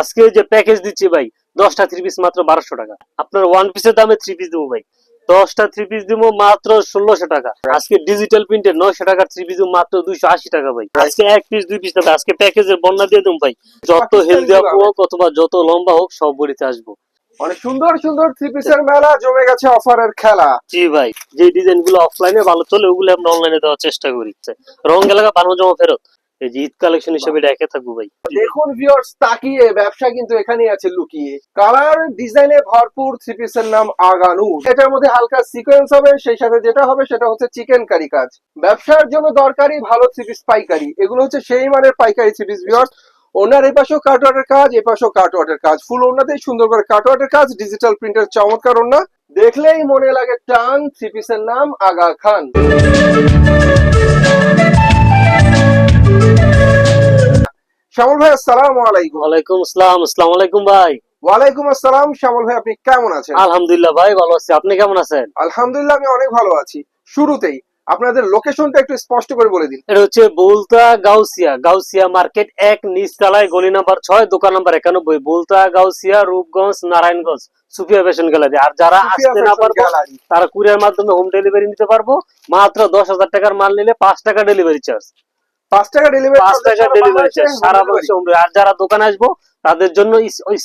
আজকে যে প্যাকেজ দিচ্ছি ভাই দশটা থ্রি পিস মাত্র বারোশো টাকা। আপনার ওয়ান পিসের দামে থ্রি পিস দেবো ভাই। দশটা থ্রি পিস দিব মাত্র ষোলোশো টাকা। আজকে ডিজিটাল প্রিন্টের নয়শো টাকার থ্রি পিস মাত্র দুইশো আশি টাকা ভাই। আজকে এক পিস দুই পিস টাকা আজকে প্যাকেজের বন্যা দিয়ে দেবো ভাই। যত হেলদি হোক অথবা যত লম্বা হোক সব বড়িতে আসব। অনেক সুন্দর সুন্দর থ্রি পিসের মেলা জমে গেছে অফারের খেলা। জি ভাই যে ডিজাইনগুলো অফলাইনে ভালো চলে ওগুলো আমরা অনলাইনে দেওয়ার চেষ্টা করি। রং এলাকা বানানো জমা ফেরত। এই যে ঈদ কালেকশন হিসেবে রেখে থাকব ভাই। দেখুন ভিউয়ার্স তাকিয়ে ব্যবসা কিন্তু এখানেই আছে লুকিয়ে। কালার ডিজাইনে ভরপুর থ্রি পিসের নাম আগানু এটার মধ্যে হালকা সিকোয়েন্স হবে সেই সাথে যেটা হবে সেটা হচ্ছে চিকেন কারি কাজ। ব্যবসার জন্য দরকারি ভালো থ্রি পিস পাইকারি। এগুলো হচ্ছে সেই মানের পাইকারি থ্রি পিস ভিউয়ার্স ওনার এই পাশেও কাটওয়ার্টের কাজ এ পাশেও কাটওয়ার্টের কাজ। ফুল ওনাতেই সুন্দর করে কাটওয়ার্টের কাজ ডিজিটাল প্রিন্টের চমৎকার ওনা দেখলেই মনে লাগে টান থ্রি পিসের নাম আগা খান। শ্যামল ভাই আসসালামু আলাইকুম। ওয়ালাইকুম আসসালাম আসসালামু আলাইকুম ভাই। ওয়ালাইকুম আসসালাম শ্যামল ভাই আপনি কেমন আছেন? আলহামদুলিল্লাহ ভাই ভালো আছি। আপনি কেমন আছেন? আলহামদুলিল্লাহ আমি অনেক ভালো আছি। শুরুতেই আপনাদের লোকেশনটা একটু স্পষ্ট করে বলে দিন। এটা হচ্ছে বুলতা গাউসিয়া। গাউসিয়া মার্কেট এক নিচতলায় গলি নাম্বার ছয় দোকান নাম্বার একানব্বই। বুলতা গাউসিয়া রূপগঞ্জ নারায়ণগঞ্জ সুফিয়া ফ্যাশন গ্যালারি আর যারা আসতে না পারব তারা কুরিয়ার মাধ্যমে হোম ডেলিভারি নিতে পারব। মাত্র দশ হাজার টাকার মাল নিলে পাঁচ টাকা ডেলিভারি চার্জ পাঁচ টাকা ডেলিভারি পাঁচ টাকা ডেলিভারি সারা বছর আর যারা দোকানে আসব তাদের জন্য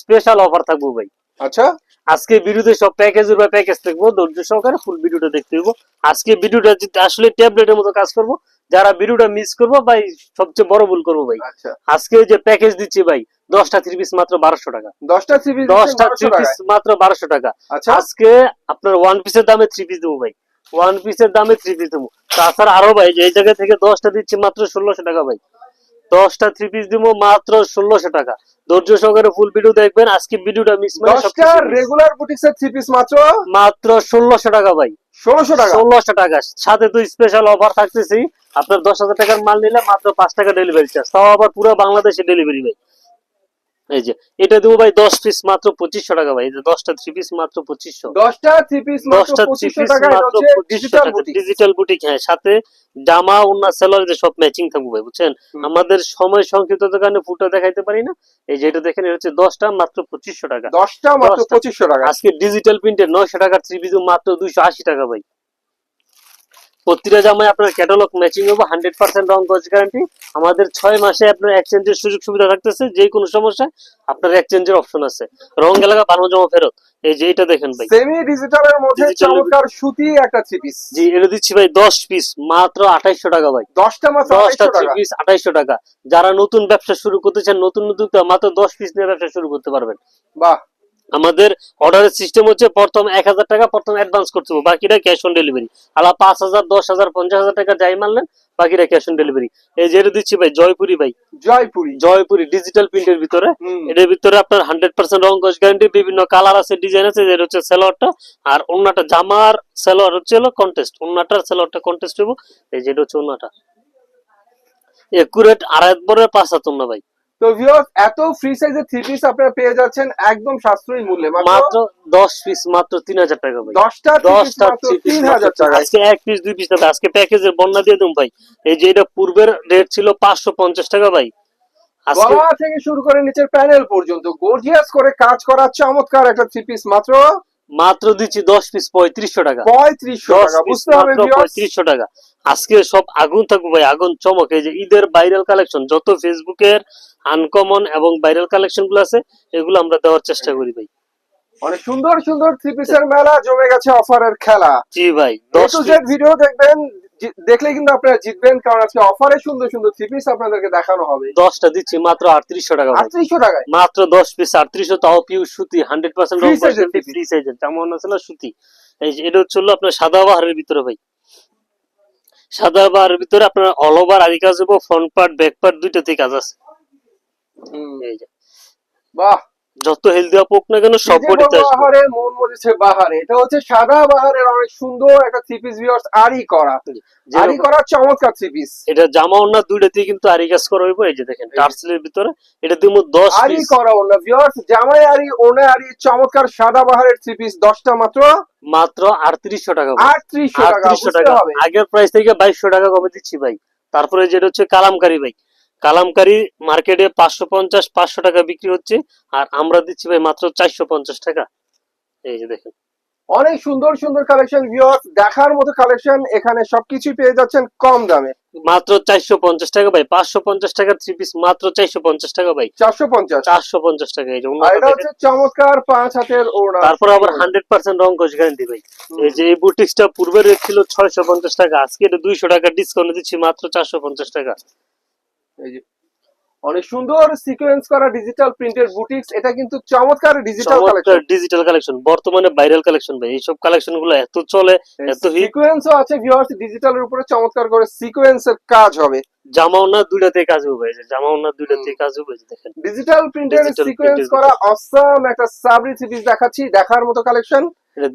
স্পেশাল অফার থাকব ভাই। আচ্ছা। আজকে ভিডিওতে সব প্যাকেজের বা প্যাকেজ থাকব ধৈর্য সহকারে ফুল ভিডিওটা দেখতে হইব। আজকে ভিডিওটা আসলে ট্যাবলেটের মতো কাজ করব যারা ভিডিওটা মিস করব ভাই সবচেয়ে বড় ভুল করব ভাই। আচ্ছা। আজকে যে প্যাকেজ দিচ্ছি ভাই দশটা থ্রি পিস মাত্র বারোশো টাকা। দশটা থ্রি পিস দশটা থ্রি পিস মাত্র বারোশো টাকা। আচ্ছা। আজকে আপনার ওয়ান পিসের দামে থ্রি পিস দেবো ভাই। ওয়ান পিসের দামে থ্রি পিস দেবো। তাছাড়া আরও ভাই এই জায়গা থেকে দশটা দিচ্ছি মাত্র ষোলোশো টাকা ভাই। দশটা থ্রি পিস দিব মাত্র ষোলোশো টাকা। ধৈর্য সহকারে ফুল ভিডিও দেখবেন। আজকে ভিডিওটা মিস মানে। রেগুলার বুটিক্সের থ্রি পিস মাত্র? মাত্র ষোলোশো টাকা ভাই। ষোলোশো টাকা? ষোলোশো টাকা। সাথে তো স্পেশাল অফার থাকতেছি। আপনার দশ হাজার টাকার মাল নিলে মাত্র পাঁচ টাকা ডেলিভারি চার্জ তাও আবার পুরো বাংলাদেশে ডেলিভারি ভাই। এই যে এটা দেবো ভাই দশ পিস মাত্র পঁচিশশো টাকা ভাই দশটা থ্রি পিস মাত্র পঁচিশশো। দশটা থ্রি পিস মাত্র দশটা থ্রি পঁচিশশো পিস টাকা মাত্র পঁচিশশো ডিজিটাল টাকা বুটিক ডিজিটাল বুটিক হ্যাঁ সাথে জামা ওনার সেলার যে সব ম্যাচিং থাকবে ভাই বুঝছেন? আমাদের সময় সংক্ষিপ্ততার কারণে ফুটো দেখাইতে পারি না। এই যে এটা দেখেন এটা হচ্ছে দশটা মাত্র পঁচিশশো টাকা। দশটা মাত্র পঁচিশশো টাকা। আজকে ডিজিটাল প্রিন্টের নয়শো টাকার থ্রি পিস মাত্র দুইশো আশি টাকা ভাই। প্রতিটা জামায় আপনার ক্যাটালগ ম্যাচিং হবে হান্ড্রেড পার্সেন্ট রং গজ গ্যারান্টি আমাদের ছয় মাসে আপনার এক্সচেঞ্জের সুযোগ সুবিধা থাকতেছে যে কোনো সমস্যায় আপনার এক্সচেঞ্জের অপশন আছে। রং এলাকা বানানো জমা ফেরত। এই যে এটা দেখেন ভাই। সেমি ডিজিটালের মধ্যে চমৎকার সুতি একটা থ্রি পিস জি এটা দিচ্ছি ভাই দশ পিস মাত্র আঠাইশশো টাকা ভাই। দশটা মাত্র দশটা আড়াইশো থ্রি পিস আঠাইশো টাকা। যারা নতুন ব্যবসা শুরু করতে চান নতুন উদ্যোক্তা মাত্র দশ পিস নিয়ে ব্যবসা শুরু করতে পারবেন। বাহ। আমাদের অর্ডারের সিস্টেম হচ্ছে প্রথম এক হাজার টাকা প্রথম অ্যাডভান্স করতে হবে বাকিটা ক্যাশ অন ডেলিভারি আলা পাঁচ হাজার দশ হাজার পঞ্চাশ হাজার টাকা যাই মারলেন বাকিটা ক্যাশ অন ডেলিভারি এই যে এটা দিচ্ছি ভাই জয়পুরি ভাই। জয়পুরি। জয়পুরি ডিজিটাল প্রিন্টের ভিতরে। এটার ভিতরে আপনার হান্ড্রেড পার্সেন্ট রং কস গ্যারান্টি বিভিন্ন কালার আছে ডিজাইন আছে যেটা হচ্ছে সেলোয়ারটা। আর অন্যটা জামার সেলোয়ার হচ্ছে হলো কন্টেস্ট অন্যটার সেলোয়ারটা কন্টেস্ট হব এই যেটা হচ্ছে অন্যটা একুরেট আড়াই বড় পাঁচ হাত অন্য ভাই। তো ভিউয়ার্স এত ফ্রি সাইজের থ্রি পিস আপনারা পেয়ে যাচ্ছেন একদম সাশ্রয়ী মূল্যে। মাত্র মাত্র দশ পিস মাত্র তিন হাজার টাকা ভাই। দশটা দশটা মাত্র three piece তিন মাত্র হাজার টাকা। আজকে এক পিস দুই পিস না আজকে প্যাকেজের বন্যা দিয়ে দিন ভাই। এই যে এটা পূর্বের রেট ছিল পাঁচশো পঞ্চাশ টাকা ভাই। গলা থেকে শুরু করে নিচের প্যানেল পর্যন্ত গর্জিয়াস করে কাজ করা চমৎকার একটা থ্রি পিস মাত্র মাত্র দিচ্ছি দশ পিস পঁয়ত্রিশশো টাকা। পঁয়ত্রিশশো টাকা আজকে সব আগুন থাকব ভাই আগুন চমক। এই যে ঈদের ভাইরাল কালেকশন যত ফেসবুকের আনকমন এবং ভাইরাল কালেকশনগুলো আছে এগুলো আমরা দেওয়ার চেষ্টা করি ভাই। অনেক সুন্দর সুন্দর থ্রি পিসের মেলা জমে গেছে অফারের খেলা। জি ভাই দশ ভিডিও দেখবেন দেখলে কিন্তু আপনারা জিতবেন কারণ আজকে অফারে সুন্দর সুন্দর থ্রি পিস আপনাদেরকে দেখানো হবে। দশটা দিচ্ছি মাত্র আটত্রিশশো টাকা আটত্রিশশো টাকায়? মাত্র দশ পিস আটত্রিশশো তাও পিউ সুতি হান্ড্রেড পার্সেন্ট ফ্রি সাইজের তেমন আছে না সুতি। এটা হচ্ছে আপনার সাদা বাহারের ভিতরে ভাই। সাদা বাহারের ভিতরে আপনার অল ওভার আদি কাজ হব ফ্রন্ট পার্ট ব্যাক পার্ট দুইটাতেই কাজ আছে। এই যে। বাহ! যত হেলদি হোক না কেন সব বডিতে আসবে। মন মরেছে বাহারে। এটা হচ্ছে সাদা বাহারের অনেক সুন্দর একটা থ্রি পিস ভিউয়ার্স করা। করা চমৎকার থ্রি পিস এটা জামা দুইটাতেই কিন্তু কাজ করা হইব এই যে দেখেন টার্সেলের ভিতরে এটা দিব দশ আরি পিস করা ওনা ভিউয়ার্স জামাই আরি ওনা আরি চমৎকার সাদা বাহারের থ্রি পিস দশটা মাত্র মাত্র টাকা ভাই। আটত্রিশশো টাকা আটত্রিশশো বুঝতে টাকা। আগের প্রাইস থেকে বাইশশো টাকা কমে দিচ্ছি ভাই। তারপরে যেটা হচ্ছে কালামকারী ভাই। কালামকারি মার্কেটে পাঁচশো পঞ্চাশ পাঁচশো টাকা বিক্রি হচ্ছে আর আমরা দিচ্ছি ভাই মাত্র চারশো পঞ্চাশ টাকা। এই যে দেখেন। অনেক সুন্দর সুন্দর কালেকশন ভিউয়ার্স দেখার মতো কালেকশন এখানে সবকিছু পেয়ে যাচ্ছেন কম দামে। মাত্র চারশো পঞ্চাশ টাকা ভাই পাঁচশো পঞ্চাশ টাকার থ্রি পিস মাত্র চারশো পঞ্চাশ টাকা ভাই। চারশো পঞ্চাশ। চারশো পঞ্চাশ টাকা এই এটা হচ্ছে চমৎকার পাঁচ হাতের ওড়না। তারপর আবার হান্ড্রেড পার্সেন্ট রং কোচ গ্যারান্টি ভাই। এই যে এই বুটিক্সটা পূর্বে রেট ছিল ছয়শো পঞ্চাশ টাকা আজকে এটা দুইশো টাকা ডিসকাউন্ট দিচ্ছি মাত্র চারশো পঞ্চাশ টাকা। এই যে অনেক সুন্দর সিকোয়েন্স করা ডিজিটাল প্রিন্টের বুটিক্স এটা কিন্তু চমৎকার ডিজিটাল কালেকশন ডিজিটাল কালেকশন বর্তমানে ভাইরাল কালেকশন ভাই এইসব কালেকশনগুলো এত চলে এত সিকোয়েন্সও আছে ভিউয়ার্স ডিজিটালের উপরে চমৎকার করে সিকোয়েন্সের কাজ হবে। জামাও না দুইটাতে কাজ হবে জামাও না দুইটাতে কাজ হবে দেখেন। ডিজিটাল প্রিন্টের সিকোয়েন্স করা অসাম একটা সাবরি থ্রি দেখাচ্ছি দেখার মতো কালেকশন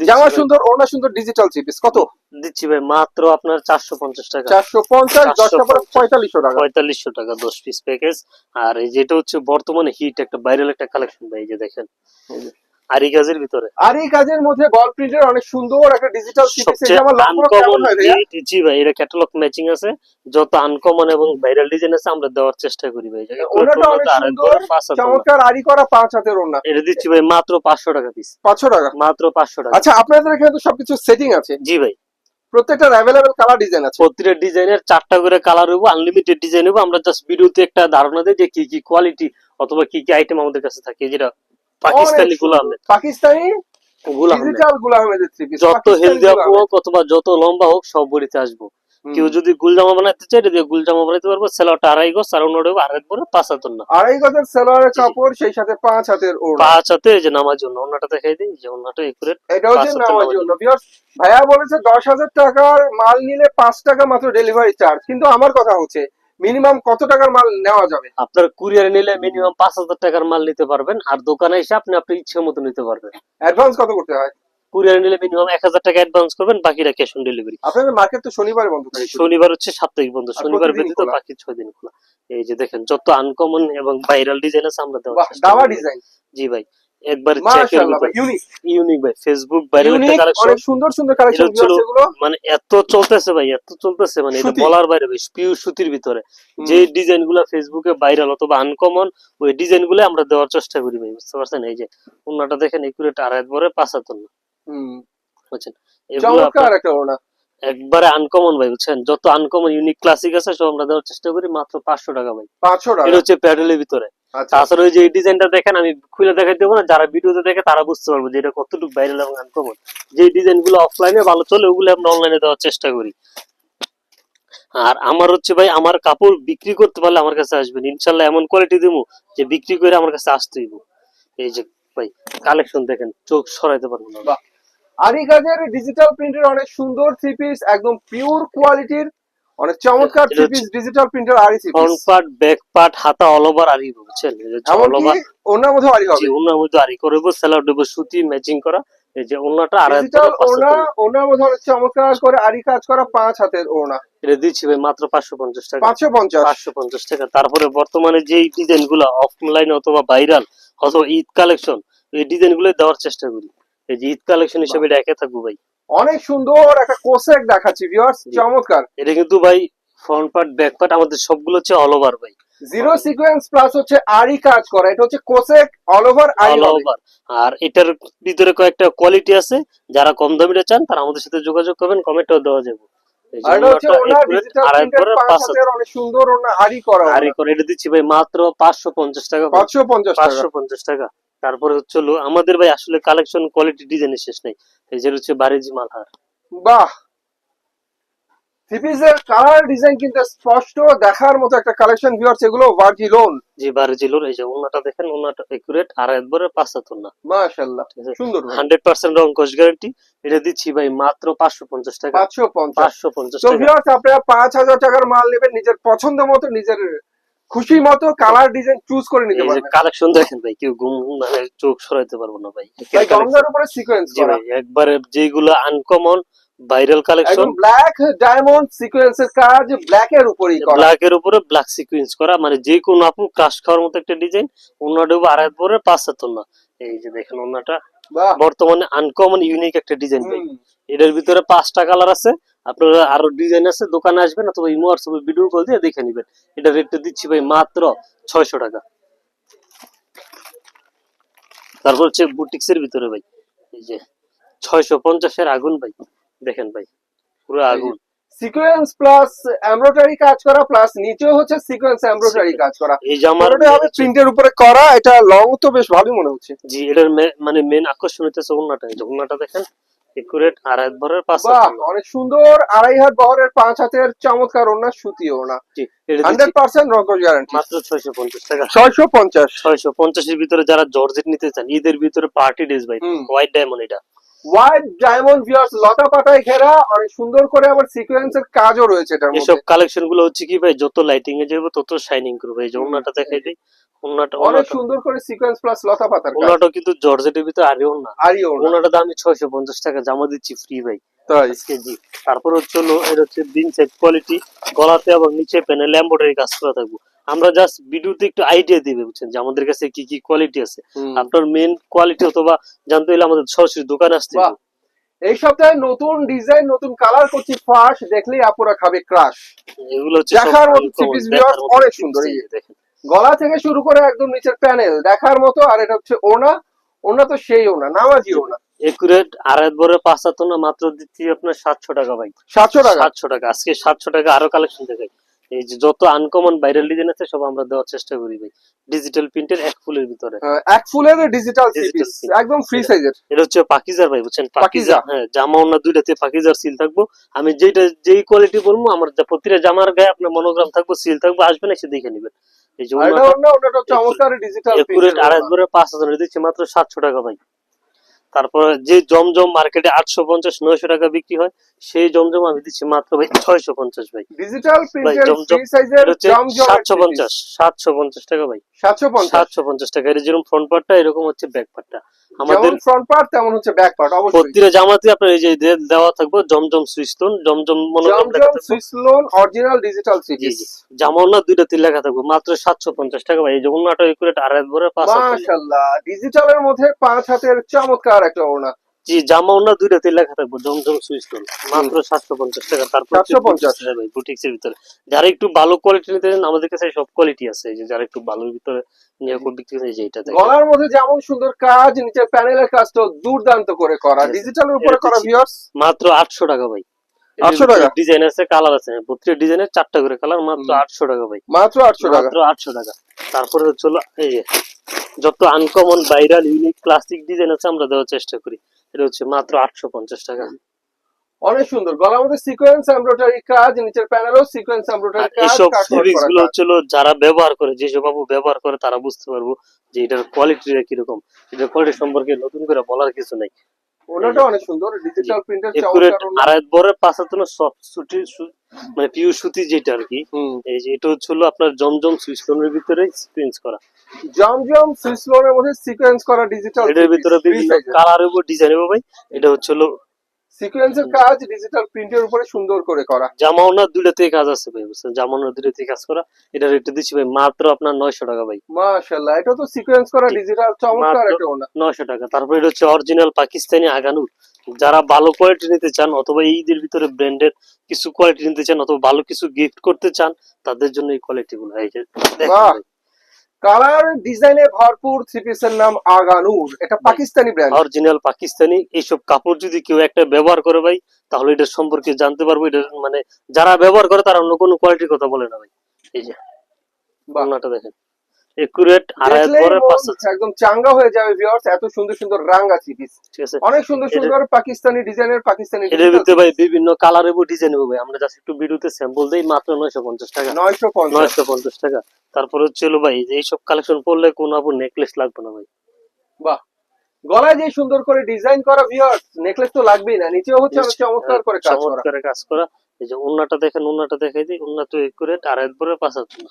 জামা সুন্দর ওড়না সুন্দর ডিজিটাল চিপিস কত? দিচ্ছি ভাই মাত্র আপনার চারশো পঞ্চাশ টাকা। চারশো পঞ্চাশ দশটা পরে পঁয়তাল্লিশশো টাকা। পঁয়তাল্লিশশো টাকা দশ পিস প্যাকেজ আর এই যেটা হচ্ছে বর্তমানে হিট একটা ভাইরাল একটা কালেকশন ভাই এই যে দেখেন। আরি গাজের ভিতরে। আর কাজের মধ্যে বল প্রিন্টের অনেক সুন্দর একটা ডিজিটাল লং আনকমন কেমন হয় জি ভাই এটা ক্যাটালগ ম্যাচিং আছে। যত আনকমন এবং ভাইরাল ডিজাইন আছে আমরা দেওয়ার চেষ্টা করি ভাই। ওনাটা অনেক সুন্দর। চমৎকার আরি করা পাঁচ হাতের ওড়না এটা দিচ্ছি ভাই মাত্র পাঁচশো টাকা পিস পাঁচশো টাকা? মাত্র পাঁচশো টাকা। আচ্ছা আপনাদের এখানে তো সবকিছু সেটিং আছে। জি ভাই। প্রত্যেকটা অ্যাভেলেবেল কালার ডিজাইন আছে। প্রতিটা ডিজাইনের চারটা করে কালার হইব আনলিমিটেড ডিজাইন হইব। আমরা জাস্ট ভিডিওতে একটা ধারণা দিই যে কি কি কোয়ালিটি অথবা কি কি আইটেম আমাদের কাছে থাকে। যেটা পাকিস্তানি পাকিস্তানি ডিজিটালগুলা আহমেদের থ্রি পিস যত হেলদি হোক অথবা যত লম্বা হোক সব বড়িতে আসব। কেউ যদি গুলজামা বানাতে চাই দিয়ে গুলজামা বানাতে পারব। আড়াই গজ আর অন্য আড়াই পরে পাঁচ হাতর না। আড়াই গজের সেলোয়ারের কাপড় সেই সাথে পাঁচ হাতের ওড়না। পাঁচ হাতে যে নামার জন্য অন্যটা দেখাই দিই যে অন্যটা একুরেট এটা হচ্ছে নামার জন্য। ভাইয়া বলেছে দশ হাজার টাকার মাল নিলে পাঁচ টাকা মাত্র ডেলিভারি চার্জ কিন্তু আমার কথা হচ্ছে মিনিমাম কত টাকার মাল নেওয়া যাবে? আপনার কুরিয়ারে নিলে মিনিমাম পাঁচ হাজার টাকার মাল নিতে পারবেন আর দোকানে এসে আপনি আপনার ইচ্ছে মতো নিতে পারবেন। অ্যাডভান্স কত করতে হয়? কুরিয়ারে নিলে মিনিমাম এক হাজার টাকা অ্যাডভান্স করবেন বাকিটা ক্যাশ অন ডেলিভারি আপনাদের মার্কেট তো শনিবারে বন্ধ থাকে। শনিবার হচ্ছে সাপ্তাহিক বন্ধ শনিবার ব্যতীত বাকি ছয় দিন খোলা। এই যে দেখেন যত আনকমন এবং ভাইরাল ডিজাইন আছে আমরা দাওয়া ডিজাইন জি ভাই। একবার চেকের ইউনিক ভাই ফেসবুক ভাইরাল একটা কালেকশন অনেক সুন্দর সুন্দর কালেকশন এগুলো। মানে এত চলতেছে ভাই এত চলতেছে মানে এটা বলার বাইরে ভাই পিওর সুতির ভিতরে। যে ডিজাইনগুলা ফেসবুকে ভাইরাল অথবা আনকমন ওই ডিজাইনগুলো আমরা দেওয়ার চেষ্টা করি ভাই বুঝতে পারছেন? এই যে অন্যটা দেখেন একুরেট আড়াই পরে পাঁচ হাতর না হুম, বুঝছেন? এগুলো একটা ওড়না। একবারে আনকমন ভাই বুঝছেন? যত আনকমন ইউনিক ক্লাসিক আছে সব আমরা দেওয়ার চেষ্টা করি মাত্র পাঁচশো টাকা ভাই। পাঁচশো টাকা? এটা হচ্ছে প্যাডেলের ভিতরে। আচ্ছা। তাছাড়া ওই যে ডিজাইনটা দেখেন আমি খুলে দেখাই দেবো না যারা ভিডিওতে দেখে তারা বুঝতে পারব যে এটা কতটুকু ভাইরাল এবং আনকমন যে ডিজাইনগুলো অফলাইনে ভালো চলে ওগুলো আমরা অনলাইনে দেওয়ার চেষ্টা করি। আর আমার হচ্ছে ভাই আমার কাপড় বিক্রি করতে পারলে আমার কাছে আসবেন। ইনশাল্লাহ এমন কোয়ালিটি দেবো যে বিক্রি করে আমার কাছে আসতে হইব এই যে ভাই কালেকশন দেখেন চোখ সরাইতে পারব না। আরি কাজের ডিজিটাল প্রিন্টের অনেক সুন্দর থ্রি পিস একদম পিওর কোয়ালিটির অনেক চমৎকার থ্রি পিস ডিজিটাল প্রিন্টার আরি three front part back part হাতা অল ওভার আরি বুঝছেন? অল ওভার ওনার মধ্যে আরি হবে। ওনার মধ্যে আরি করব সেলার দেবো সুতি ম্যাচিং করা। এই যে ওনাটা আর ডিজিটাল ওনা ওনার মধ্যে অনেক চমৎকার করে আরি কাজ করা পাঁচ হাতের ওনা এটা দিচ্ছি ভাই মাত্র পাঁচশো পঞ্চাশ টাকা। পাঁচশো পঞ্চাশ। পাঁচশো পঞ্চাশ টাকা। তারপরে বর্তমানে যে ডিজাইনগুলা অফলাইন অথবা ভাইরাল অথবা ঈদ কালেকশন এই ডিজাইনগুলো দেওয়ার চেষ্টা করি। এই যে ঈদ কালেকশন হিসেবে এটা একে থাকব ভাই। অনেক সুন্দর একটা কোসেক দেখাচ্ছি ভিউয়ার্স চমৎকার। এটা কিন্তু ভাই ফ্রন্ট পার্ট ব্যাক পার্ট আমাদের সবগুলো হচ্ছে অল ওভার ভাই। জিরো সিকোয়েন্স প্লাস হচ্ছে আরি কাজ করা এটা হচ্ছে কোসেক অল ওভার আরি অল ওভার আর এটার ভিতরে কয়েকটা কোয়ালিটি আছে যারা কম দামিটা চান তারা আমাদের সাথে যোগাযোগ করবেন কমেন্টও দেওয়া যাবে। সুন্দর আরি করা এটা দিচ্ছি ভাই মাত্র পাঁচশো পঞ্চাশ টাকা ভাই। পাঁচশো পঞ্চাশ টাকা। পাঁচশো পঞ্চাশ টাকা। তারপরে হচ্ছে হলো আমাদের ভাই আসলে কালেকশন কোয়ালিটি ডিজাইনের শেষ নেই। এই যে হচ্ছে বারেজি মালহার। বাহ! থ্রিপিসের কালার ডিজাইন কিন্তু স্পষ্ট দেখার মতো একটা কালেকশন ভিউয়ার্স এগুলো ভার্জিলোন যে বারেজি লোর এই যে ওনাটা দেখেন ওনাটা একুরেট আর একবারে না মাশাআল্লাহ সুন্দর হান্ড্রেড পার্সেন্ট রং কোচ গ্যারান্টি এটা দিচ্ছি ভাই মাত্র পাঁচশো পঞ্চাশ টাকা। পাঁচশো পঞ্চাশ। পাঁচশো পঞ্চাশ তো ভিউয়ার্স আপনারা পাঁচ হাজার টাকার মাল নেবেন নিজের পছন্দ মতো নিজের খুশি মতো কালার ডিজাইন চুজ করে নিতে পারবেন কালেকশন দেখেন ভাই কেউ ঘুম মানে চোখ সরাইতে পারব না ভাই। ভাই গঙ্গার উপরে সিকোয়েন্স করা। একবারে যেগুলো uncommon viral collection black diamond সিকোয়েন্সের কাজ ব্ল্যাক এর উপরেই করা। ব্ল্যাক এর উপরে ব্ল্যাক সিকোয়েন্স করা মানে যে কোনো আপু ক্রাশ খাওয়ার মতো একটা ডিজাইন অন্য ডুবো আড়াই পরে পাঁচ হাতর না এই যে দেখেন অন্যটা। বর্তমানে আনকমন ইউনিক একটা ডিজাইন ভাই এটার ভিতরে পাঁচটা কালার আছে। আপনারা আরও ডিজাইন আছে দোকানে আসবেন অথবা ইমো হোয়াটসঅ্যাপে ভিডিও কল দিয়ে দেখে নেবেন। এটা রেটটা দিচ্ছি ভাই মাত্র ছয়শো টাকা। তারপর হচ্ছে বুটিক্স এর ভিতরে ভাই এই যে ছয়শো পঞ্চাশের আগুন ভাই। দেখেন ভাই পুরো আগুন। সিকোয়েন্স প্লাস এমব্রয়ডারি কাজ করা প্লাস নিচেও হচ্ছে সিকোয়েন্স এমব্রয়ডারি কাজ করা। এই পুরোটাই হবে প্রিন্টের উপরে করা এটা লং তো বেশ ভালোই মনে হচ্ছে। জি এটার মানে মেন আকর্ষণ হচ্ছে ওন্নাটা এই দেখেন একুরেট আড়াই ভরের পাঁচ অনেক সুন্দর আড়াই হাত বহরের পাঁচ হাতের চমৎকার ওনা সুতি দিচ্ছি হান্ড্রেড পার্সেন্ট রকম গ্যারান্টি মাত্র ছয়শো পঞ্চাশ টাকা। ছয়শো পঞ্চাশ। ছয়শো পঞ্চাশের ভিতরে যারা জর্জেট নিতে চান ঈদের ভিতরে পার্টি ড্রেস ভাই। হোয়াইট ডায়মন্ড এটা। হোয়াইট ডায়মন্ড ভিউয়ার্স লতা পাতায় ঘেরা অনেক সুন্দর করে আবার সিকোয়েন্সের কাজও রয়েছে এটার এসব কালেকশনগুলো হচ্ছে কি ভাই যত লাইটিং এ যাবে তত শাইনিং করবে। এই যে ওন্নাটা দেখাই দিই ওন্নাটা অনেক সুন্দর করে সিকোয়েন্স প্লাস লতা পাতার কাজ। ওন্নাটা কিন্তু জর্জেটের ভিতরে আরে ওন্না আরই ওনা ওন্নাটা দামি ছয়শো পঞ্চাশ টাকা জামা দিচ্ছি ফ্রি ভাই। তাই। আজকে জি তারপর হচ্ছে এটা হচ্ছে দিন সেট কোয়ালিটি গলাতে এবং নিচে প্যানেল এম্বয়ডারি কাজ করা থাকব। আমরা জাস্ট ভিডিওতে একটু আইডিয়া দিবে বুঝছেন? যে আমাদের কাছে কি কি কোয়ালিটি আছে? আপনার মেন কোয়ালিটি অথবা জানতে হলে আমাদের সরাসরি দোকানে আসতে। হবে। এই সপ্তাহে নতুন ডিজাইন নতুন কালার করছি ফার্স্ট দেখলেই আপুরা খাবে ক্রাশ এগুলো হচ্ছে দেখার মতো viewers মতো অনেক সুন্দর, এই দেখেন। গলা থেকে শুরু করে একদম নিচের প্যানেল দেখার মতো আর এটা হচ্ছে ওনা ওনা তো সেই ওনা নামাজি ওনা একুরেট আড়াই বরে পাঁচ মাত্র দিচ্ছি আপনার সাতশো টাকা ভাই। সাতশো টাকা? সাতশো টাকা আজকে সাতশো টাকা আরও কালেকশন দেখাই। এই যে যত আনকমন ভাইরাল ডিজাইন আছে সব আমরা দেওয়ার চেষ্টা করি ভাই। ডিজিটাল প্রিন্টের এক ফুলের ভিতরে। এক ফুলের ডিজিটাল। একদম ফ্রি সাইজের এটা হচ্ছে পাকিজার ভাই বুঝছেন? পাকিজা। হ্যাঁ জামা ওনা দুইটাতে পাকিজার সিল থাকব। আমি যেটা যেই কোয়ালিটি বলব আমার প্রতিটা জামার গায়ে আপনার মনোগ্রাম থাকব সিল থাকব আসবেন এসে দেখে নেবেন। এই যে চমৎকার ডিজিটাল আড়াই করে পাঁচ হাজার দিচ্ছি মাত্র সাতশো টাকা ভাই। তারপরে যে জমজম মার্কেটে আটশো পঞ্চাশ নয়শো টাকা বিক্রি হয় সেই জমজম আমি দিচ্ছি মাত্র ভাই ছয়শো পঞ্চাশ ভাই। ডিজিটাল সাতশো পঞ্চাশ সাতশো পঞ্চাশ টাকা ভাই। সাতশো সাতশো পঞ্চাশ টাকা। এটা যেরকম ফ্রন্ট পার্টটা এরকম হচ্ছে ব্যাক পার্টটা আমাদের ফ্রন্ট পার্ট তেমন হচ্ছে ব্যাক পার্ট অবশ্যই। প্রতিটা জামাতে আপনার এই যে দেওয়া থাকবে জমজম জমজম অরিজিনাল ডিজিটাল জামাও না দুইটা তিন লেখা থাকবে মাত্র সাতশো পঞ্চাশ টাকা ভাই। এই যে অন্যটা একুরেট আড়াই ভরে পাঁচ মাশাআল্লাহ। ডিজিটালের মধ্যে পাঁচ হাতের চমৎকার একটা ওনা জি জামাও না দুইটা তিন লেখা থাকবে জমজম সুইস্টোন মাত্র সাতশো পঞ্চাশ টাকা তারপর 750 হ্যাঁ ভাই ভিতরে। যারা একটু ভালো কোয়ালিটি নিতে চান আমাদের কাছে সব কোয়ালিটি আছে। যে যারা একটু ভালোর ভিতরে নিয়ে বিক্রি করে গলার মধ্যে যেমন সুন্দর কাজ নিচের প্যানেলের কাজটা দুর্দান্ত করে করা. ডিজিটালের উপরে করা ভিউয়ার্স মাত্র আটশো টাকা ভাই। 800 টাকা? ডিজাইন আছে কালার আছে। প্রত্যেক ডিজাইনের চারটা করে কালার মাত্র আটশো টাকা ভাই। মাত্র আটশো টাকা। মাত্র আটশো টাকা। তারপরে হচ্ছে এই যে যত uncommon viral unique classic design আছে আমরা দেওয়ার চেষ্টা করি। এটা হচ্ছে মাত্র আটশো পঞ্চাশ টাকা। অনেক সুন্দর। গলার মধ্যে সিকোয়েন্স এমব্রয়ডারি কাজ নিচের প্যানেলও সিকোয়েন্স এমব্রয়ডারি কাজ এইসব করা গুলো। যারা ব্যবহার করে যেসব বাবু ব্যবহার করে তারা বুঝতে পারব যে এটার কোয়ালিটিটা কীরকম। এটার কোয়ালিটি সম্পর্কে নতুন করে বলার কিছু নাই। ওনাটা অনেক সুন্দর ডিজিটাল প্রিন্টের। আড়াই বড় পাঁচ হাত সফট সুতি মানে পিওর সুতি যেটা আর কি এই যে এটা হচ্ছে আপনার জমজম সুইস্টোনের ভিতরে সিকুয়েন্স করা। জমজম সুইস লোনের মধ্যে সিকোয়েন্স করা ডিজিটাল এটার ভিতরে বিভিন্ন কালার ডিজাইন হবে ভাই। এটা হচ্ছে হলো সিকোয়েন্সের কাজ ডিজিটাল প্রিন্টের উপরে সুন্দর করে করা। কাজ আছে ভাই বুঝছেন? কাজ করা। এটা রেট দিচ্ছি ভাই মাত্র আপনার নয়শো টাকা ভাই। মাশাআল্লাহ এটা তো সিকোয়েন্স করা ডিজিটাল চমৎকার একটা ওনা। নয়শো টাকা। তারপরে এটা হচ্ছে অরিজিনাল পাকিস্তানি আগানুর। যারা ভালো কোয়ালিটি নিতে চান অথবা ঈদের ভিতরে ব্র্যান্ডের কিছু কোয়ালিটি নিতে চান অথবা ভালো কিছু গিফট করতে চান তাদের জন্য এই কোয়ালিটি গুলো। এই যে দেখেন। কালার ডিজাইনে ভরপুর থ্রি পিসের নাম আগানুর। এটা পাকিস্তানি ব্র্যান্ড অরিজিনাল পাকিস্তানি এইসব কাপড় যদি কেউ একটা ব্যবহার করে ভাই তাহলে এটা সম্পর্কে জানতে পারব এটা মানে যারা ব্যবহার করে তারা অন্য কোনো কোয়ালিটির কথা বলে না ভাই। এই যে বাংলাটা দেখেন। একুরেট আড়াই দেখলেই পাঁচ একদম চাঙ্গা হয়ে যাবে ভিউয়ার্স এত সুন্দর সুন্দর রাঙ্গা থ্রি পিস অনেক সুন্দর সুন্দর পাকিস্তানি ডিজাইনের পাকিস্তানি এটার ভিতরে ভাই বিভিন্ন কালার এবং ডিজাইন হবে ভাই। আমরা জাস্ট একটু ভিডিওতে স্যাম্পল দেই মাত্র নয়শো পঞ্চাশ টাকা। নয়শো পঞ্চাশ। নয়শো পঞ্চাশ টাকা। তারপর হচ্ছে ভাই এই যে এইসব কালেকশন পড়লে কোনো আপু নেকলেস লাগবে না ভাই। বাহ। গলায় যে সুন্দর করে ডিজাইন করা ভিউয়ার্স নেকলেস তো লাগবেই না নিচেও হচ্ছে অনেক চমৎকার করে কাজ করা চমৎকার কাজ করা। এই যে উন্নাটা দেখেন উন্নাটা দেখাই দিই উন্না তো একুরেট আড়াই পরে পাঁচ হাজার।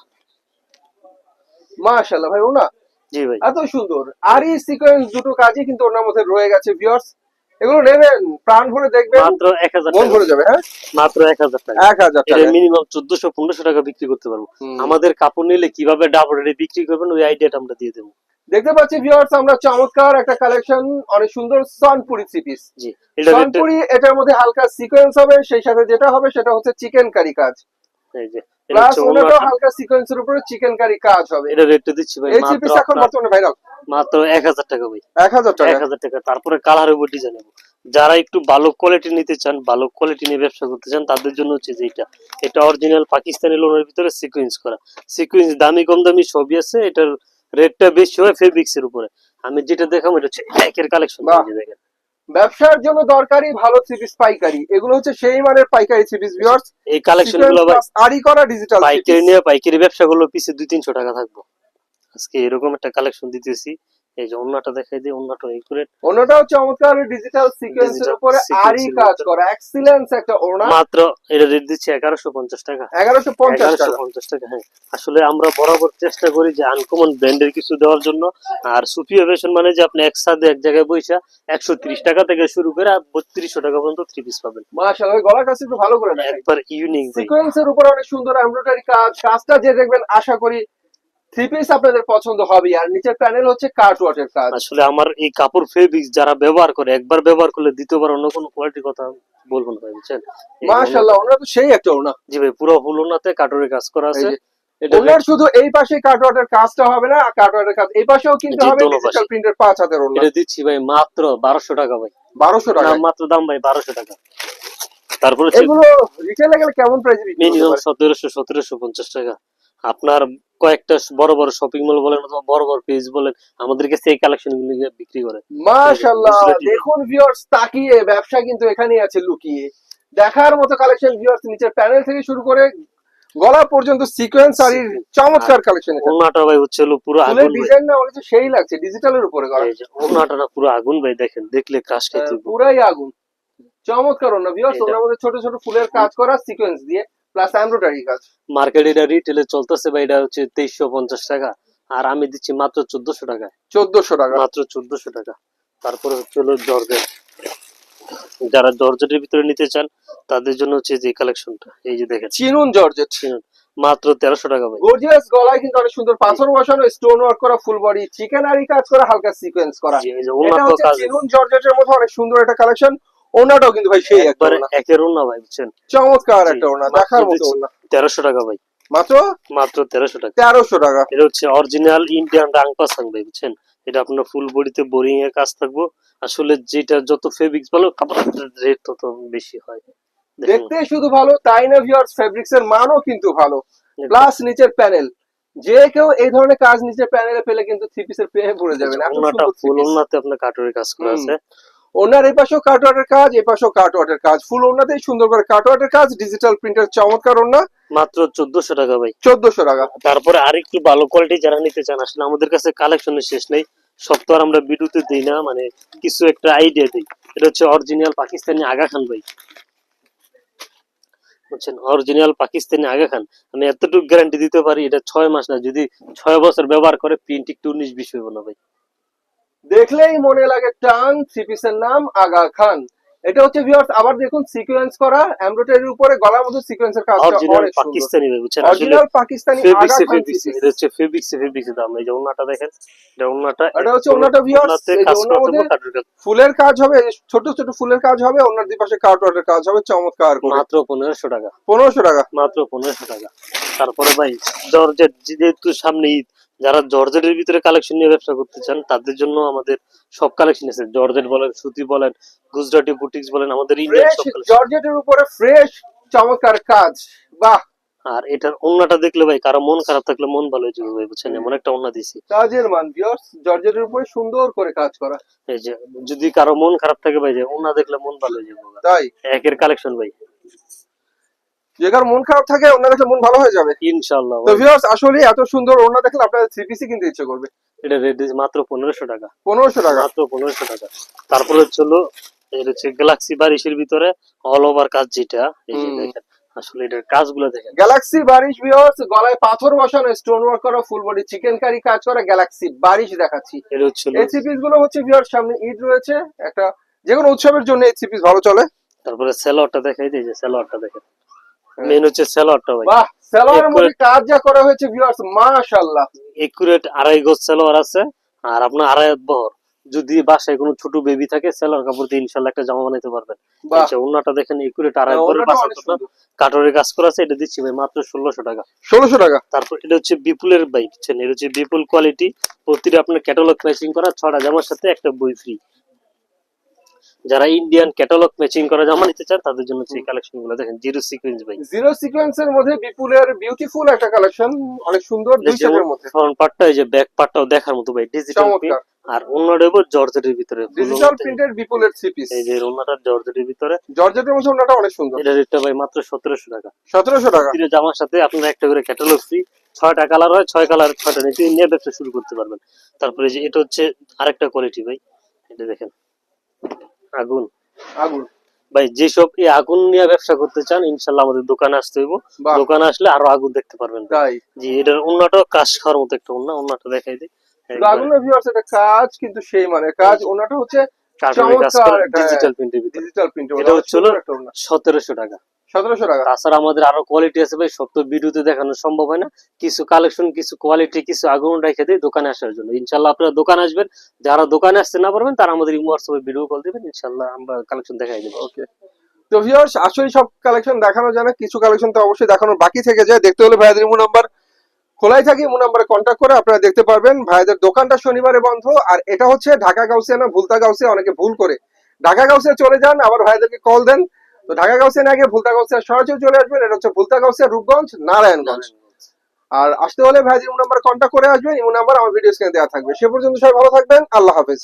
মাশাআল্লাহ ভাই ওনা জি ভাই। এত সুন্দর। আর এই সিকোয়েন্স দুটো কাজই কিন্তু ওনার মধ্যে রয়ে গেছে ভিউয়ার্স এগুলো নেবেন প্রাণ ভরে দেখবেন। মাত্র এক হাজার মন ভরে যাবে হ্যাঁ? মাত্র এক হাজার টাকা। এক হাজার এটা টাকা মিনিমাম চোদ্দশো পনেরোশো টাকা বিক্রি করতে পারব। আমাদের কাপড় নিলে কীভাবে ডাবল রেটে বিক্রি করবেন ওই আইডিয়াটা আমরা দিয়ে দেবো। দেখতে পাচ্ছি ভিউয়ার্স আমরা চমৎকার একটা কালেকশন অনেক সুন্দর সনপুরি থ্রি পিস জি সনপুরি এটার মধ্যে হালকা সিকোয়েন্স হবে সেই সাথে যেটা হবে সেটা হচ্ছে চিকেন কারি কাজ। এই যে প্লাস ওনাটাও হালকা সিকোয়েন্সের উপরে চিকেন কারি কাজ হবে। এটা রেটটা দিচ্ছি ভাই এই থ্রি এখন বর্তমানে ভাইরাল মাত্র এক হাজার টাকা ভাই। এক হাজার টাকা? এক হাজার টাকা। তারপরে কালার উপর ডিজাইন হবে যারা একটু ভালো কোয়ালিটি নিতে চান ভালো কোয়ালিটি নিয়ে ব্যবসা করতে চান তাদের জন্য হচ্ছে যে এটা। এটা অরিজিনাল পাকিস্তানি লোনের ভিতরে সিকুয়েন্স করা। সিকুয়েন্স দামি কম দামি সবই আছে। এটার রেটটা বেশি হয় ফেব্রিক্স এর উপরে। আমি যেটা দেখাম এটা হচ্ছে একের কালেকশন দেখেন। ব্যবসার জন্য দরকারি ভালো সিরিজ পাইকারি। এগুলো হচ্ছে সেই মানের পাইকারি সিরিজ ভিউয়ার্স এই কালেকশনগুলো ভাই আরি করা ডিজিটাল পাইকারি নিয়ে পাইকারি ব্যবসাগুলো পিছে দুই তিনশো টাকা থাকব। আজকে এরকম একটা কালেকশন দিতেছি। এই যে অন্যটা দেখাই দিই অন্যটা একুরেট চমৎকার ডিজিটাল সিকোয়েন্সের উপরে sequence আরি এর কাজ করা। এক্সিলেন্স একটা ওনা মাত্র এটা রেট দিচ্ছি এগারোশো পঞ্চাশ টাকা। এগারোশো পঞ্চাশ এগারোশো টাকা পঞ্চাশ টাকা হ্যাঁ। আসলে আমরা বরাবর চেষ্টা করি যে আনকমন ব্র্যান্ডের কিছু দেওয়ার জন্য। আর ফ্যাশন মানে যে আপনি একসাথে এক জায়গায় বইসা একশো ত্রিশ টাকা থেকে শুরু করে বত্রিশশো টাকা পর্যন্ত থ্রি পিস পাবেন। মাশাআল্লাহ গলার কাছে একটু ভালো করে দেখাই। একবার ইউনিক সিকোয়েন্সের উপরে অনেক সুন্দর এমব্রয়ডারি কাজ। কাজটা যে দেখবেন আশা করি থ্রি পিস আপনাদের পছন্দ হবে আর নিচের প্যানেল হচ্ছে কাট ওয়াটের কাজ আসলে আমার এই কাপড় ফেব্রিক্স যারা ব্যবহার করে একবার ব্যবহার করলে দ্বিতীয়বার অন্য কোনো কোয়ালিটির কথা বলব না ভাই বুঝছেন? মাশাআল্লাহ তো সেই একটা ওনা। জি ভাই পুরো কাটরের কাজ করা আছে। ওনার শুধু এই পাশে কাট ওয়াটের কাজটা হবে না কাট ওয়াটের কাজ এই পাশেও কিনতে হবে ডিজিটাল প্রিন্টের পাঁচ হাতের ওনা। এটা দিচ্ছি ভাই মাত্র বারোশো টাকা ভাই। বারোশো টাকা। মাত্র দাম ভাই বারোশো টাকা। তারপরে এগুলো রিটেলে গেলে কেমন প্রাইসে বিক্রি মিনিমাম পারে? সতেরোশো সতেরোশো পঞ্চাশ টাকা। আপনার কয়েকটা বড় বড় শপিং মল বলেন অথবা বড় বড় পেজ বলেন আমাদের কাছে এই কালেকশন গুলি বিক্রি করে। মাশাআল্লাহ দেখুন ভিউয়ার্স তাকিয়ে ব্যবসা কিন্তু এখানেই আছে লুকিয়ে। দেখার মতো কালেকশন ভিউয়ার্স নিচের প্যানেল থেকে শুরু করে গলা পর্যন্ত সিকোয়েন্স আর চমৎকার কালেকশন এটা। ওনাটা ভাই হচ্ছে হলো পুরো আগুন ভাই। ডিজাইন না হচ্ছে সেই লাগছে ডিজিটালের উপরে ওনাটা না পুরো আগুন ভাই দেখেন দেখলে ক্রাশ হ্যাঁ, খেতে পুরাই আগুন। চমৎকার ওনা ভিউয়ার্স ওনার মধ্যে ছোট ছোট ফুলের কাজ করা সিকোয়েন্স দিয়ে প্লাস এমব্রয়ডারি কাজ। মার্কেটে এটা রিটেলে চলতেছে ভাই এটা হচ্ছে তেইশশো পঞ্চাশ টাকা। আর আমি দিচ্ছি মাত্র চোদ্দশো টাকায়। চোদ্দশো টাকা। মাত্র চোদ্দশো টাকা। তারপরে হচ্ছে হলো জর্জেট। যারা জর্জেটের ভিতরে নিতে চান তাদের জন্য হচ্ছে যে কালেকশনটা এই যে দেখেন। Chinon georgette. মাত্র তেরোশো টাকা ভাই। গর্জিয়াস গলায় কিন্তু অনেক সুন্দর পাথর বসানো স্টোন ওয়ার্ক করা ফুল বডি চিকেন আরি কাজ করা হালকা সিকোয়েন্স করা। এটা হচ্ছে চিনুন জর্জেটের মধ্যে অনেক সুন্দর একটা কালেকশন ওনাটাও কিন্তু ভাই সেই একবারে একের ওনা ভাই বুঝছেন? চমৎকার একটা ওনা দেখার মতো ওনা তেরোশো টাকা ভাই। মাত্র? মাত্র তেরোশো টাকা। তেরোশো টাকা। এটা হচ্ছে অরিজিনাল ইন্ডিয়ান রাংপাসাং ভাই বুঝছেন? এটা আপনার ফুল বডিতে বোরিং এর কাজ থাকব। আসলে যেটা যত ফেব্রিক্স ভালো কাপড়ের রেট তত বেশি হয়। দেখতে শুধু ভালো তাই না ভিউয়ার্স ফেব্রিক্স এর মানও কিন্তু ভালো। প্লাস নিচের প্যানেল যে কেউ এই ধরনের কাজ নিচের প্যানেলে পেলে কিন্তু থ্রি পিসের প্রেমে পড়ে যাবেন। ওনাটা ফুল ওনাতে আপনার কাটরের কাজ করা আছে। ওনার এই পাশেও কাটওয়ার্টের কাজ এই পাশেও কাটওয়ার্টের কাজ। ফুল ওনাতেই সুন্দর করে কাটওয়ার্টের কাজ ডিজিটাল প্রিন্টার চমৎকার ওনা মাত্র চোদ্দশো টাকা ভাই। চোদ্দশো টাকা। তারপরে আরেকটু ভালো কোয়ালিটি যারা নিতে চান আসলে আমাদের কাছে কালেকশনের শেষ নেই। সব তো আর আমরা ভিডিওতে দিই না মানে কিছু একটা আইডিয়া দিই। এটা হচ্ছে অরিজিনাল পাকিস্তানি আগা খান ভাই। বুঝছেন? অরিজিনাল পাকিস্তানি আগা খান। আমি এতটুকু গ্যারান্টি দিতে পারি এটা ছয় মাস না যদি ছয় বছর ব্যবহার করে প্রিন্ট একটু উনিশ বিশ হইব না ভাই। দেখলেই মনে লাগে টান থ্রি পিসের নাম আগা খান। এটা হচ্ছে ভিউয়ার্স আবার দেখুন সিকোয়েন্স করা এমব্রয়ডারির উপরে গলার মধ্যে সিকোয়েন্সের কাজ অরিজিনাল পাকিস্তানি বুঝছেন? আসলে অরিজিনাল পাকিস্তানি আগা খান এটা হচ্ছে ফেব্রিক্সে ফেব্রিক্সে দাম এই যে ওনাটা দেখেন এটা ওনাটা এটা হচ্ছে ওনাটা viewers, ওনাতে এই যে ফুলের কাজ হবে ছোট ছোট ফুলের কাজ হবে অন্যার দুপাশে কাটওয়ার্টের কাজ হবে চমৎকার। করে মাত্র পনেরোশো টাকা। পনেরোশো টাকা। মাত্র পনেরোশো টাকা। তারপরে ভাই জর্জেট যেহেতু সামনে ঈদ যারা জর্জেটের ভিতরে কালেকশন নিয়ে ব্যবসা করতে চান তাদের জন্য আমাদের সব কালেকশন আছে। জর্জেট বলেন সুতি বলেন গুজরাটি বুটিক্স বলেন আমাদের ইন্ডিয়ান সব জর্জেটের উপরে ফ্রেশ চমৎকার কাজ। বাহ! আর এটার অন্যটা দেখলে ভাই কারও মন খারাপ থাকলে মন ভালো হয়ে যাবে ভাই বুঝছেন? এমন একটা অন্য দিছি কাজের মান ভিউয়ার্স জর্জেটের উপরে সুন্দর করে কাজ করা। এই যে যদি কারও মন খারাপ থাকে ভাই যে অন্য দেখলে মন ভালো হয়ে যাবে। তাই? একের কালেকশন ভাই। যে কারও মন খারাপ থাকে অন্য দেখলে মন ভালো হয়ে যাবে। ইনশাল্লাহ তো ভিউয়ার্স আসলে এত সুন্দর ওড়না দেখলে আপনাদের থ্রি পিসি কিনতে ইচ্ছে করবে। এটা রেট মাত্র পনেরোশো টাকা। পনেরোশো টাকা। মাত্র পনেরোশো টাকা। তারপরে হলো এর হচ্ছে গ্যালাক্সি বারিশের ভিতরে অল ওভার কাজ যেটা এই যে দেখেন আসলে এটার কাজগুলো দেখেন। গ্যালাক্সি বারিশ ভিউয়ার্স গলায় পাথর বসানো স্টোন ওয়ার্ক করা ফুল বডি চিকেন কারি কাজ করা গ্যালাক্সি বারিশ দেখাচ্ছি। এর হচ্ছে এই থ্রি পিসগুলো হচ্ছে ভিউয়ার্স সামনে ঈদ রয়েছে একটা যে কোনো উৎসবের জন্য এই থ্রি পিস ভালো চলে। তারপরে সেলোয়ারটা দেখাই দিই যে সেলোয়ারটা দেখেন। মেন হচ্ছে সেলোয়ারটা ভাই। বাহ সালোয়ারের মধ্যে কাজ যা করা হয়েছে ভিউয়ার্স মাশাআল্লাহ। একুরেট আড়াই গজ সেলোয়ার আছে আর আপনার আড়াই বহর। যদি বাসায় কোনো ছোট বেবি থাকে সেলার কাপড় দিয়ে একটা জামা বানাইতে পারবেন। আচ্ছা দেখেন একুরেট আড়াই হাত বহরের। কাঠরের কাজ করা আছে এটা দিচ্ছি ভাই মাত্র ষোলোশো টাকা। ষোলোশো টাকা? তারপর এটা হচ্ছে বিপুলের বাইক এটা হচ্ছে বিপুল কোয়ালিটি প্রতিটা আপনার ক্যাটালগ ম্যাচিং করা ছটা জামার সাথে একটা বই ফ্রি যারা ইন্ডিয়ান ক্যাটালগ ম্যাচিং করা জামা নিতে চান তাদের জন্য এই কালেকশনগুলো দেখেন জিরো সিকোয়েন্স ভাই। জিরো সিকোয়েন্সের মধ্যে বিপুলের বিউটিফুল একটা কালেকশন অনেক সুন্দর দুই সেটের মধ্যে। ফ্রন্ট পার্টটা এই যে ব্যাক পার্টটাও দেখার মতো ভাই ডিজিটাল আর অন্যটা হব জর্জেটের ভিতরে ডিজিটাল ওনাতে। প্রিন্টেড বিপুলের থ্রি পিস এই যে ওনাটা জর্জেটের ভিতরে। জর্জেটের মধ্যে ওনাটা অনেক সুন্দর। এটা রেটটা ভাই মাত্র সতেরোশো টাকা। সতেরোশো টাকা। প্রতিটা জামার সাথে আপনার একটা করে ক্যাটালগ ফ্রি ছয়টা কালার হয় ছয় কালার ছয়টা নিয়ে নিয়ে ব্যবসা শুরু করতে পারবেন। তারপরে যে এটা হচ্ছে আরেকটা কোয়ালিটি ভাই। এটা দেখেন। আগুন। আগুন। ভাই যেসব এই আগুন নিয়ে ব্যবসা করতে চান ইনশাল্লাহ আমাদের দোকানে আসতে হইব। দোকানে আসলে আরও আগুন দেখতে পারবেন তাই। জি এটার অন্যটা কাজ খাওয়ার মতো একটা অন্য অন্যটা দেখাই দিই। আগুনের ভিউয়ার্স এটা কাজ কিন্তু সেই মানে। কাজ অন্যটা হচ্ছে ডিজিটাল প্রিন্টের ভিতরে। ডিজিটাল প্রিন্ট এটা হচ্ছে হলো সতেরোশো টাকা। সতেরোশো টাকা। তাছাড়া আমাদের আরও কোয়ালিটি আছে ভাই সব তো ভিডিওতে দেখানো সম্ভব হয় না। কিছু কালেকশন কিছু কোয়ালিটি কিছু আগুন রেখে দিই দোকানে আসার জন্য। ইনশাল্লাহ আপনারা দোকানে আসবেন। যারা দোকানে আসতে না পারবেন তারা আমাদের হোয়াটসঅ্যাপে ভিডিও কল দিবেন। ইনশাল্লাহ আমরা কালেকশন দেখাই দেবো। ওকে তো ভিউয়ার্স আসলে সব কালেকশন দেখানো যায় না। কিছু কালেকশন তো অবশ্যই দেখানোর বাকি থেকে যায়। দেখতে হলে ভাইয়াদের ইমো নাম্বার খোলাই থাকে। ইমো নাম্বারে কন্ট্যাক্ট করে আপনারা দেখতে পারবেন। ভাইয়াদের দোকানটা শনিবারে বন্ধ। আর এটা হচ্ছে ঢাকা গাউসিয়া না ভুলতা গাউসিয়া অনেকে ভুল করে। ঢাকা গাউসিয়া চলে যান আবার ভাইয়াদেরকে কল দেন। তো ঢাকা গাউসিয়া না গিয়ে ভুলতা গাউসিয়া সরাসরি চলে আসবেন। এটা হচ্ছে ভুলতা গাউসিয়া রূপগঞ্জ, নারায়ণগঞ্জ। আর আসতে হলে ইমো নাম্বার কন্ট্যাক্ট করে আসবেন। ইমো নাম্বার আমার ভিডিও স্ক্রিনে দেওয়া থাকবে। সে পর্যন্ত সবাই ভালো থাকবেন। আল্লাহ হাফেজ।